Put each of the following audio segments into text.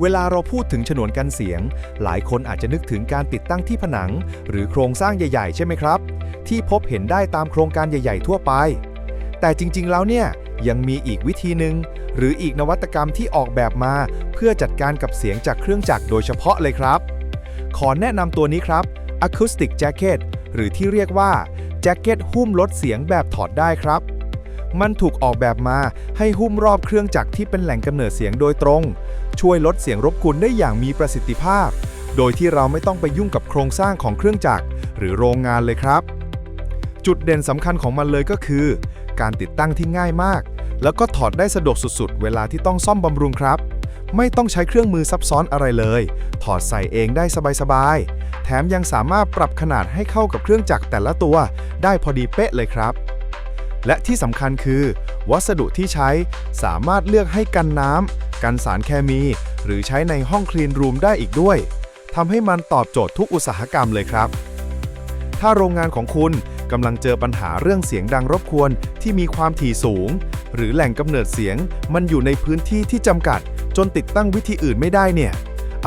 เวลาเราพูดถึงฉนวนกันเสียง หลายคนอาจจะนึกถึงการติดตั้งที่ผนัง หรือโครงสร้างใหญ่ ๆ ใช่ไหมครับ ที่พบเห็นได้ตามโครงการใหญ่ ๆ ทั่วไป แต่จริง ๆ แล้วเนี่ยยังมีอีกวิธีหนึ่งหรืออีกนวัตกรรมที่ออกแบบมา เพื่อจัดการกับเสียงจากเครื่องจักรโดยเฉพาะเลยครับ ขอแนะนำตัวนี้ครับ Acoustic Jacket หรือที่เรียกว่าแจ็คเก็ตหุ้มลดเสียงแบบถอดได้ครับ มันถูกออกแบบมาให้หุ้มรอบเครื่องจักรที่เป็นแหล่งกำเนิดเสียงโดยตรง ช่วยลดเสียงรบกวนได้อย่างมีประสิทธิภาพ โดยที่เราไม่ต้องไปยุ่งกับโครงสร้างของเครื่องจักรหรือโรงงานเลยครับ จุดเด่นสำคัญของมันเลยก็คือ การติดตั้งที่ง่ายมาก แล้วก็ถอดได้สะดวกสุดๆ เวลาที่ต้องซ่อมบำรุงครับไม่ต้องใช้เครื่องมือซับซ้อนอะไรเลย ถอดใส่เองได้สบายๆ แถมยังสามารถปรับขนาดให้เข้ากับเครื่องจักรแต่ละตัว ได้พอดีเป๊ะเลยครับ และที่สำคัญคือ วัสดุที่ใช้สามารถเลือกให้กันน้ำกันสารเคมี หรือใช้ในห้องคลีนรูมได้อีกด้วยทำให้มันตอบโจทย์ทุกอุตสาหกรรมเลยครับ ถ้าโรงงานของคุณกำลังเจอปัญหาเรื่องเสียงดังรบกวนที่มีความถี่สูง หรือแหล่งกำเนิดเสียงมันอยู่ในพื้นที่ที่จำกัด จนติดตั้งวิธีอื่นไม่ได้เนี่ย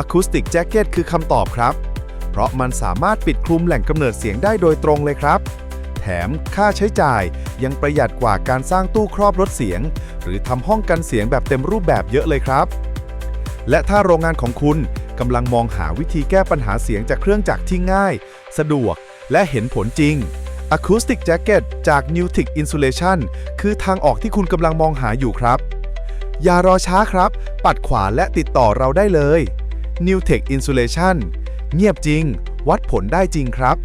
Acoustic Jacket คือคำตอบครับ เพราะมันสามารถปิดคลุมแหล่งกำเนิดเสียงได้โดยตรงเลยครับ แถมค่าใช้จ่าย ยังประหยัดกว่าการสร้างตู้ครอบลดเสียง หรือทำห้องกันเสียงแบบเต็มรูปแบบเยอะเลยครับ และถ้าโรงงานของคุณกำลังมองหาวิธีแก้ปัญหาเสียงจากเครื่องจักรที่ง่าย สะดวกและเห็นผลจริง Acoustic Jacket จาก n e w t i c Insulation คือทางออกที่คุณกำลังมองหาอยู่ครับ อย่ารอช้าครับ ปัดขวาและติดต่อเราได้เลย n e w t e c h Insulation เงียบจริง วัดผลได้จริงครับ